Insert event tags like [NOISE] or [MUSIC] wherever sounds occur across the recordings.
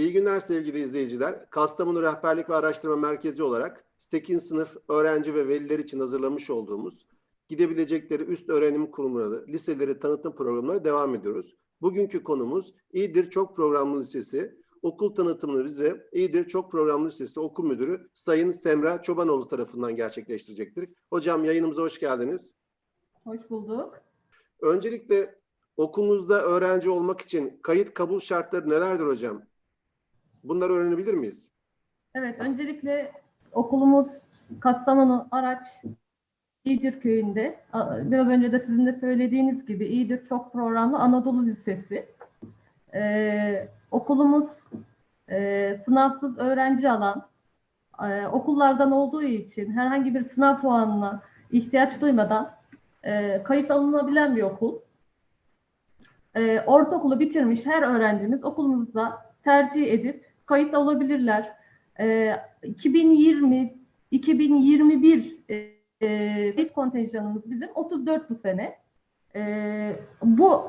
İyi günler sevgili izleyiciler. Kastamonu Rehberlik ve Araştırma Merkezi olarak 8. sınıf öğrenci ve veliler için hazırlamış olduğumuz gidebilecekleri üst öğrenim kurumları, liseleri tanıtım programları devam ediyoruz. Bugünkü konumuz İyidir Çok Programlı Lisesi. Okul tanıtımını bize İyidir Çok Programlı Lisesi Okul Müdürü Sayın Semra Çobanoğlu tarafından gerçekleştirecektir. Hocam yayınımıza hoş geldiniz. Hoş bulduk. Öncelikle okulunuzda öğrenci olmak için kayıt kabul şartları nelerdir hocam? Bunları öğrenebilir miyiz? Evet, öncelikle okulumuz Kastamonu Araç İyidir köyünde. Biraz önce de sizin de söylediğiniz gibi İyidir Çok Programlı Anadolu Lisesi. Ee, okulumuz e, sınavsız öğrenci alan, e, okullardan olduğu için herhangi bir sınav puanına ihtiyaç duymadan e, kayıt alınabilen bir okul. E, ortaokulu bitirmiş her öğrencimiz okulumuzda tercih edip kayıt olabilirler. Ee, 2020 2021 e, e, kayıt kontenjanımız bizim 34 bu sene. Ee, bu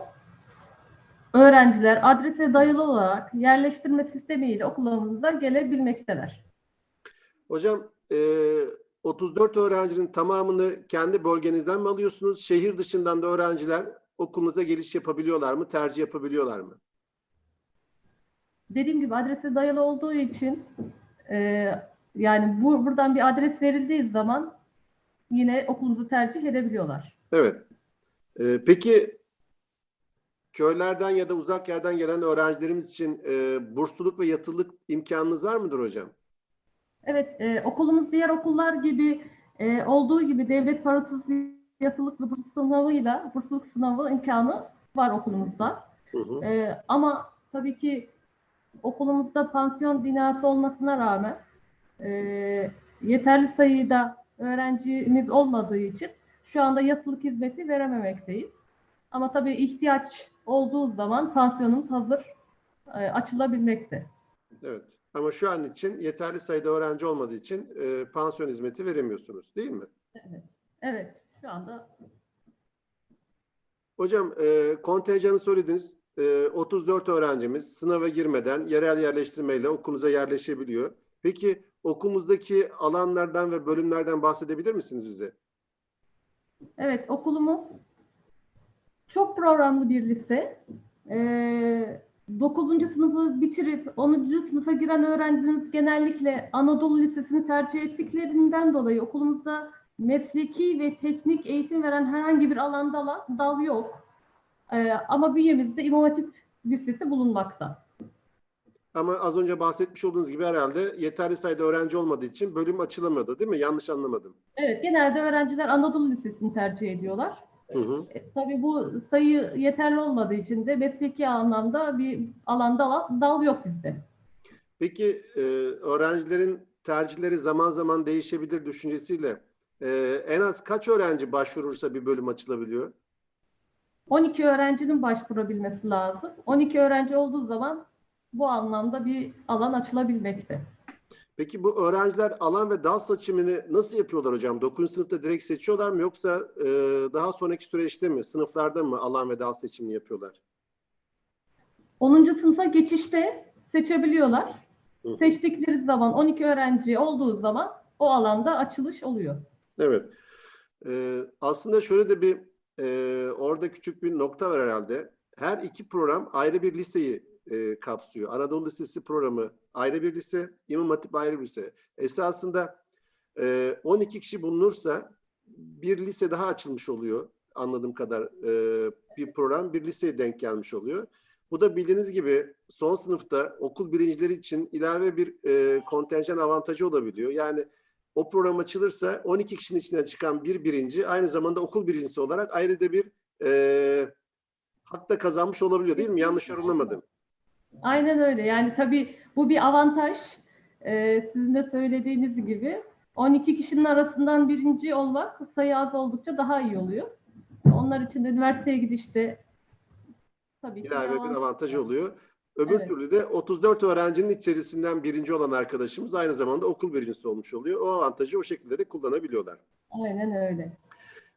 öğrenciler adrese dayalı olarak yerleştirme sistemiyle okullarımıza gelebilmekteler. Hocam e, 34 öğrencinin tamamını kendi bölgenizden mi alıyorsunuz? Şehir dışından da öğrenciler okulunuza geliş yapabiliyorlar mı? Tercih yapabiliyorlar mı? Dediğim gibi adrese dayalı olduğu için e, yani bu buradan bir adres verildiği zaman yine okulumuzu tercih edebiliyorlar. Evet. E, peki köylerden ya da uzak yerden gelen öğrencilerimiz için e, bursluluk ve yatılılık imkanınız var mıdır hocam? Evet, e, okulumuz diğer okullar gibi e, olduğu gibi devlet parasız yatılık ve burs sınavıyla bursluluk sınavı imkanı var okulumuzda. Hı hı. E, ama tabii ki okulumuzda pansiyon binası olmasına rağmen e, yeterli sayıda öğrencimiz olmadığı için şu anda yatılık hizmeti verememekteyiz. Ama tabii ihtiyaç olduğu zaman pansiyonumuz hazır e, açılabilmekte. Evet. Ama şu an için yeterli sayıda öğrenci olmadığı için e, pansiyon hizmeti veremiyorsunuz, değil mi? Evet, şu anda Hocam e, kontenjanı söylediniz. E, 34 öğrencimiz sınava girmeden yerel yerleştirmeyle okulunuza yerleşebiliyor. Peki okulumuzdaki alanlardan ve bölümlerden bahsedebilir misiniz bize? Evet, okulumuz çok programlı bir lise. Ee, 9. sınıfı bitirip 10. sınıfa giren öğrencilerimiz genellikle Anadolu Lisesi'ni tercih ettiklerinden dolayı okulumuzda mesleki ve teknik eğitim veren herhangi bir alanda dal yok. Ee, ama bünyemizde İmam Hatip Lisesi bulunmakta. Ama az önce bahsetmiş olduğunuz gibi herhalde yeterli sayıda öğrenci olmadığı için bölüm açılamadı değil mi? Yanlış anlamadım. Evet, genelde öğrenciler Anadolu Lisesi'ni tercih ediyorlar. Hı hı. E, Tabii bu sayı yeterli olmadığı için de mesleki anlamda bir alanda dal yok bizde. Peki e, öğrencilerin tercihleri zaman zaman değişebilir düşüncesiyle e, en az kaç öğrenci başvurursa bir bölüm açılabiliyor? 12 öğrencinin başvurabilmesi lazım. 12 öğrenci olduğu zaman bu anlamda bir alan açılabilmekte. Peki bu öğrenciler alan ve dal seçimini nasıl yapıyorlar hocam? 9. sınıfta direkt seçiyorlar mı yoksa e, daha sonraki süreçte mi, sınıflarda mı alan ve dal seçimini yapıyorlar? 10. sınıfa geçişte seçebiliyorlar. Hı. Seçtikleri zaman 12 öğrenci olduğu zaman o alanda açılış oluyor. Evet. E, aslında şöyle de bir e, orada küçük bir nokta var herhalde. Her iki program ayrı bir liseyi e, kapsıyor. Anadolu Lisesi programı ayrı bir lise, İmam Hatip ayrı bir lise. Esasında e, 12 kişi bulunursa bir lise daha açılmış oluyor anladığım kadar e, bir program bir liseye denk gelmiş oluyor. Bu da bildiğiniz gibi son sınıfta okul birincileri için ilave bir e, kontenjan avantajı olabiliyor. Yani o program açılırsa 12 kişinin içinden çıkan bir birinci aynı zamanda okul birincisi olarak ayrı da bir e, hak da kazanmış olabiliyor değil mi? Yanlış yorumlamadım. Aynen öyle. Yani tabii bu bir avantaj. Ee, sizin de söylediğiniz gibi 12 kişinin arasından birinci olmak sayı az oldukça daha iyi oluyor. Onlar için de üniversiteye gidişte tabii ki ilave bir avantaj. oluyor. Öbür Evet. türlü de 34 öğrencinin içerisinden birinci olan arkadaşımız aynı zamanda okul birincisi olmuş oluyor. O avantajı o şekilde de kullanabiliyorlar. Aynen öyle.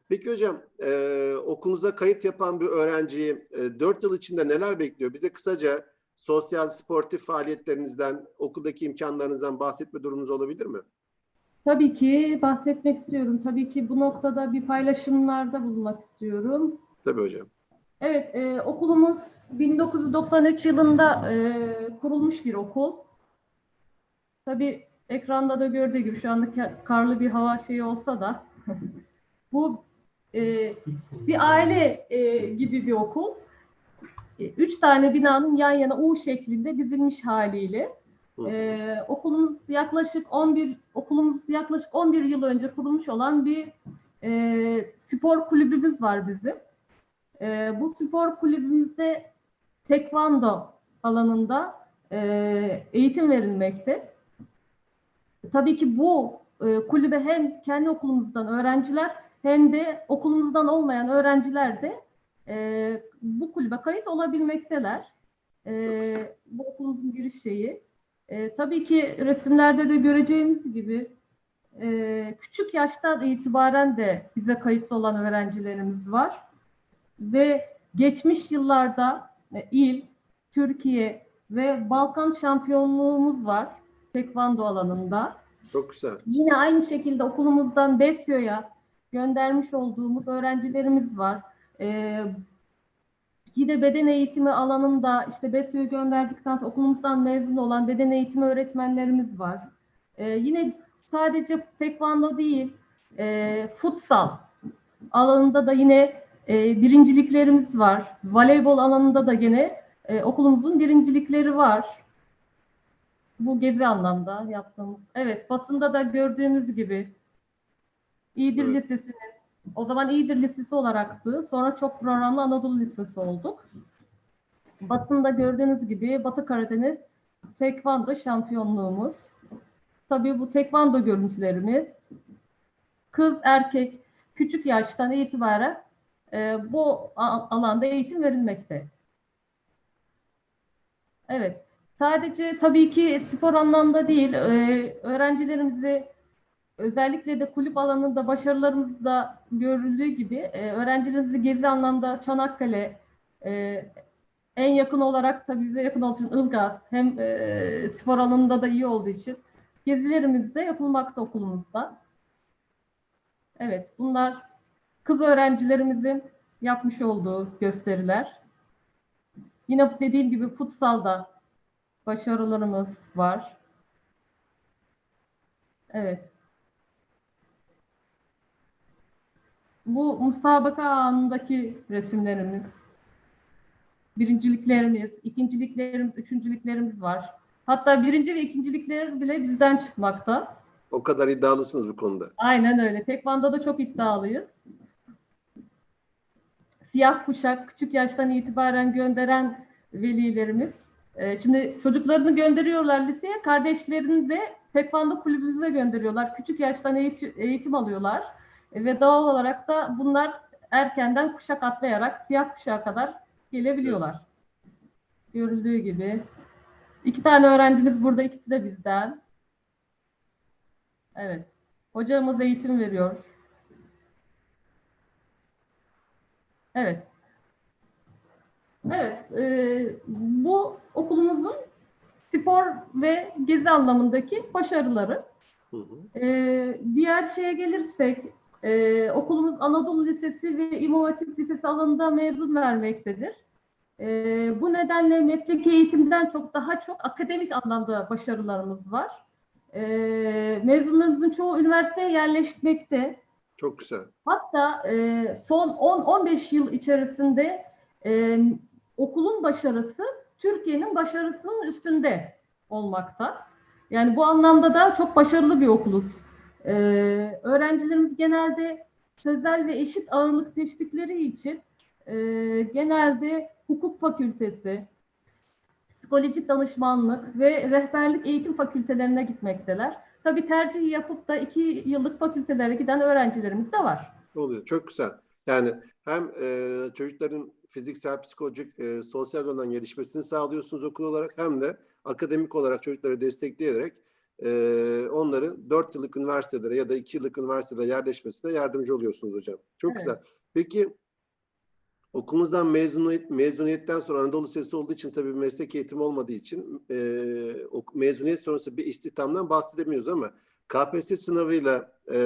Peki hocam, e, okulunuza kayıt yapan bir öğrenciyi e, 4 yıl içinde neler bekliyor? Bize kısaca sosyal sportif faaliyetlerinizden, okuldaki imkanlarınızdan bahsetme durumunuz olabilir mi? Tabii ki bahsetmek istiyorum. Tabii ki bu noktada bir paylaşımlarda bulunmak istiyorum. Tabii hocam. Evet, e, okulumuz 1993 yılında e, kurulmuş bir okul. Tabii ekranda da gördüğü gibi şu anda ka- karlı bir hava şeyi olsa da [LAUGHS] bu e, bir aile e, gibi bir okul. E, üç tane binanın yan yana U şeklinde dizilmiş haliyle. E, okulumuz yaklaşık 11 okulumuz yaklaşık 11 yıl önce kurulmuş olan bir e, spor kulübümüz var bizim. E, bu spor kulübümüzde tekvando alanında e, eğitim verilmekte. Tabii ki bu e, kulübe hem kendi okulumuzdan öğrenciler hem de okulumuzdan olmayan öğrenciler de e, bu kulübe kayıt olabilmekteler. E, bu okulumuzun giriş şeyi. E, tabii ki resimlerde de göreceğimiz gibi e, küçük yaştan itibaren de bize kayıtlı olan öğrencilerimiz var. Ve geçmiş yıllarda e, il, Türkiye ve Balkan şampiyonluğumuz var tekvando alanında. Çok güzel. Yine aynı şekilde okulumuzdan Besyo'ya göndermiş olduğumuz öğrencilerimiz var. Ee, yine beden eğitimi alanında işte Besyo'yu gönderdikten sonra okulumuzdan mezun olan beden eğitimi öğretmenlerimiz var. Ee, yine sadece tekvando değil, e, futsal alanında da yine e, birinciliklerimiz var. Voleybol alanında da yine e, okulumuzun birincilikleri var. Bu gezi anlamda yaptığımız. Evet, basında da gördüğümüz gibi İyidir Evet. Lisesi'nin, o zaman İyidir Lisesi olaraktı. Sonra çok programlı Anadolu Lisesi olduk. Basında gördüğünüz gibi Batı Karadeniz Tekvando şampiyonluğumuz. Tabii bu tekvando görüntülerimiz. Kız, erkek, küçük yaştan itibaren e, bu alanda eğitim verilmekte. Evet. Sadece tabii ki spor anlamda değil, e, öğrencilerimizi özellikle de kulüp alanında başarılarımızda görüldüğü gibi e, öğrencilerimizi gezi anlamda Çanakkale e, en yakın olarak tabii bize yakın olduğu için Ilgaz hem spor alanında da iyi olduğu için gezilerimiz de yapılmakta okulumuzda. Evet, bunlar kız öğrencilerimizin yapmış olduğu gösteriler. Yine dediğim gibi futsalda başarılarımız var. Evet. Bu musabaka anındaki resimlerimiz, birinciliklerimiz, ikinciliklerimiz, üçüncülüklerimiz var. Hatta birinci ve ikincilikler bile bizden çıkmakta. O kadar iddialısınız bu konuda. Aynen öyle. Tekvando'da çok iddialıyız. Siyah kuşak küçük yaştan itibaren gönderen velilerimiz. e, şimdi çocuklarını gönderiyorlar liseye, kardeşlerini de tekvando kulübümüze gönderiyorlar. Küçük yaştan eğitim, eğitim alıyorlar. E, ve doğal olarak da bunlar erkenden kuşak atlayarak siyah kuşağa kadar gelebiliyorlar. Görüldüğü gibi. İki tane öğrencimiz burada, ikisi de bizden. Evet. Hocamız eğitim veriyor. Evet. Evet. e, bu okulumuzun spor ve gezi anlamındaki başarıları. Hı hı. E, diğer şeye gelirsek, e, okulumuz Anadolu Lisesi ve İmam Hatip Lisesi alanında mezun vermektedir. E, bu nedenle mesleki eğitimden çok daha çok akademik anlamda başarılarımız var. E, mezunlarımızın çoğu üniversiteye yerleşmekte. Çok güzel. Hatta e, son 10-15 yıl içerisinde e, okulun başarısı Türkiye'nin başarısının üstünde olmakta. Yani bu anlamda da çok başarılı bir okuluz. E, öğrencilerimiz genelde sözel ve eşit ağırlık seçtikleri için e, genelde hukuk fakültesi, psikolojik danışmanlık ve rehberlik eğitim fakültelerine gitmekteler. Tabii tercih yapıp da iki yıllık fakültelere giden öğrencilerimiz de var. Oluyor. Çok güzel. Yani hem e, çocukların fiziksel, psikolojik, e, sosyal yönden gelişmesini sağlıyorsunuz okul olarak hem de akademik olarak çocukları destekleyerek e, onların 4 yıllık üniversitelere ya da 2 yıllık üniversitede yerleşmesine yardımcı oluyorsunuz hocam. Çok Evet. güzel. Peki Okulumuzdan mezuniyet, mezuniyetten sonra Anadolu Lisesi olduğu için tabii meslek eğitimi olmadığı için e, ok- mezuniyet sonrası bir istihdamdan bahsedemiyoruz ama KPSS sınavıyla e,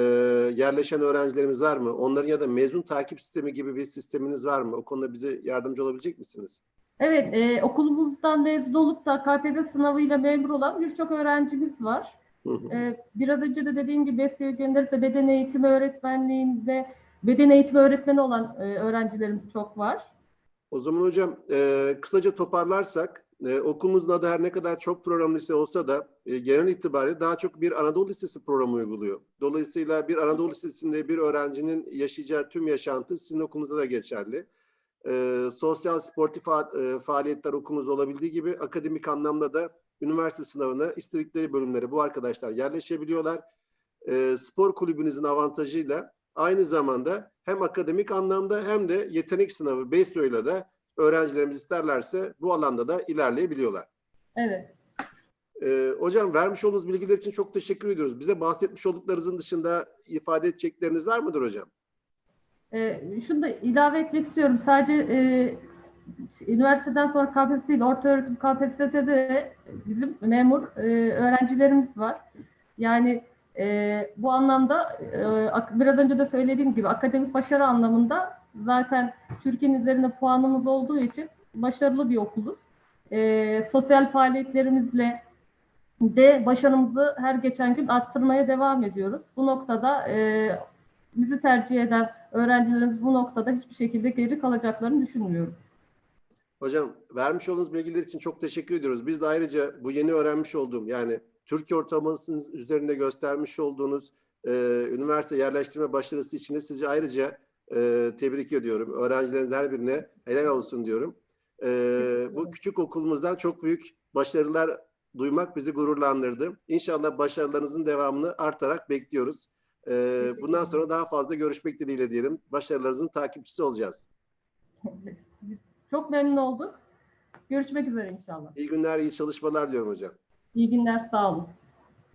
yerleşen öğrencilerimiz var mı? Onların ya da mezun takip sistemi gibi bir sisteminiz var mı? O konuda bize yardımcı olabilecek misiniz? Evet, e, okulumuzdan mezun olup da KPSS sınavıyla memur olan birçok öğrencimiz var. Hı hı. E, biraz önce de dediğim gibi BESYO'ya gönderip de beden eğitimi öğretmenliğinde beden eğitimi öğretmeni olan e, öğrencilerimiz çok var. O zaman hocam e, kısaca toparlarsak e, okulumuzun adı her ne kadar çok program lise olsa da e, genel itibariyle daha çok bir Anadolu Lisesi programı uyguluyor. Dolayısıyla bir Anadolu Lisesi'nde bir öğrencinin yaşayacağı tüm yaşantı sizin okulunuzda da geçerli. E, sosyal sportif fa- e, faaliyetler okulumuzda olabildiği gibi akademik anlamda da üniversite sınavına istedikleri bölümlere bu arkadaşlar yerleşebiliyorlar. E, spor kulübünüzün avantajıyla aynı zamanda hem akademik anlamda hem de yetenek sınavı BESYO'yla da öğrencilerimiz isterlerse bu alanda da ilerleyebiliyorlar. Evet. Ee, hocam vermiş olduğunuz bilgiler için çok teşekkür ediyoruz. Bize bahsetmiş olduklarınızın dışında ifade edecekleriniz var mıdır hocam? E, şunu da ilave etmek istiyorum. Sadece e, üniversiteden sonra KPSS değil, orta öğretim KPSS'de de bizim memur e, öğrencilerimiz var. Yani e, bu anlamda e, biraz önce de söylediğim gibi akademik başarı anlamında zaten Türkiye'nin üzerinde puanımız olduğu için başarılı bir okuluz. E, sosyal faaliyetlerimizle de başarımızı her geçen gün arttırmaya devam ediyoruz. Bu noktada e, bizi tercih eden öğrencilerimiz bu noktada hiçbir şekilde geri kalacaklarını düşünmüyorum. Hocam vermiş olduğunuz bilgiler için çok teşekkür ediyoruz. Biz de ayrıca bu yeni öğrenmiş olduğum yani Türkiye ortalamasının üzerinde göstermiş olduğunuz e, üniversite yerleştirme başarısı için de sizi ayrıca e, tebrik ediyorum. Öğrencilerin her birine helal olsun diyorum. E, bu küçük okulumuzdan çok büyük başarılar duymak bizi gururlandırdı. İnşallah başarılarınızın devamını artarak bekliyoruz. E, bundan sonra daha fazla görüşmek dileğiyle diyelim. Başarılarınızın takipçisi olacağız. Çok memnun olduk. Görüşmek üzere inşallah. İyi günler, iyi çalışmalar diyorum hocam. İyi günler, sağ olun.